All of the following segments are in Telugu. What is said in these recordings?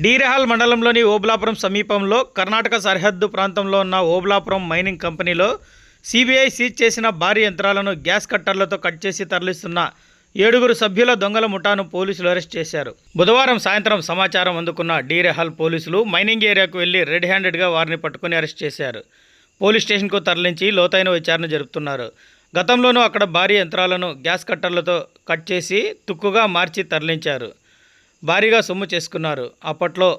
డీరెహాల్ మండలంలోని ఓబులాపురం సమీపంలో కర్ణాటక సరిహద్దు ప్రాంతంలో ఉన్న ఓబులాపురం మైనింగ్ కంపెనీలో సిబిఐ సీజ్ చేసిన భారీ యంత్రాలను గ్యాస్ కట్టర్లతో కట్ చేసి తరలిస్తున్న ఏడుగురు సభ్యుల దొంగల ముఠాను పోలీసులు అరెస్ట్ చేశారు. బుధవారం సాయంత్రం సమాచారం అందుకున్న డీరెహాల్ పోలీసులు మైనింగ్ ఏరియాకు వెళ్ళి రెడ్ హ్యాండెడ్గా వారిని పట్టుకుని అరెస్ట్ చేశారు. పోలీస్ స్టేషన్కు తరలించి లోతైన విచారణ జరుపుతున్నారు. గతంలోనూ అక్కడ భారీ యంత్రాలను గ్యాస్ కట్టర్లతో కట్ చేసి తుక్కుగా మార్చి తరలించారు. భారీగా సొమ్ము చేసుకున్నారు. అప్పట్లో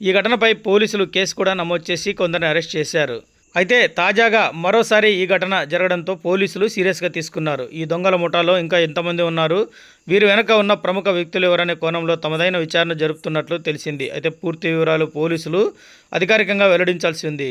ఈ ఘటనపై పోలీసులు కేసు కూడా నమోదు చేసి కొందరిని అరెస్ట్ చేశారు. అయితే తాజాగా మరోసారి ఈ ఘటన జరగడంతో పోలీసులు సీరియస్గా తీసుకున్నారు. ఈ దొంగల ముఠాలో ఇంకా ఎంతమంది ఉన్నారు? వీరు వెనక ఉన్న ప్రముఖ వ్యక్తులు ఎవరనే కోణంలో తమదైన విచారణ జరుపుతున్నట్లు తెలిసింది. అయితే పూర్తి వివరాలు పోలీసులు అధికారికంగా వెల్లడించాల్సి ఉంది.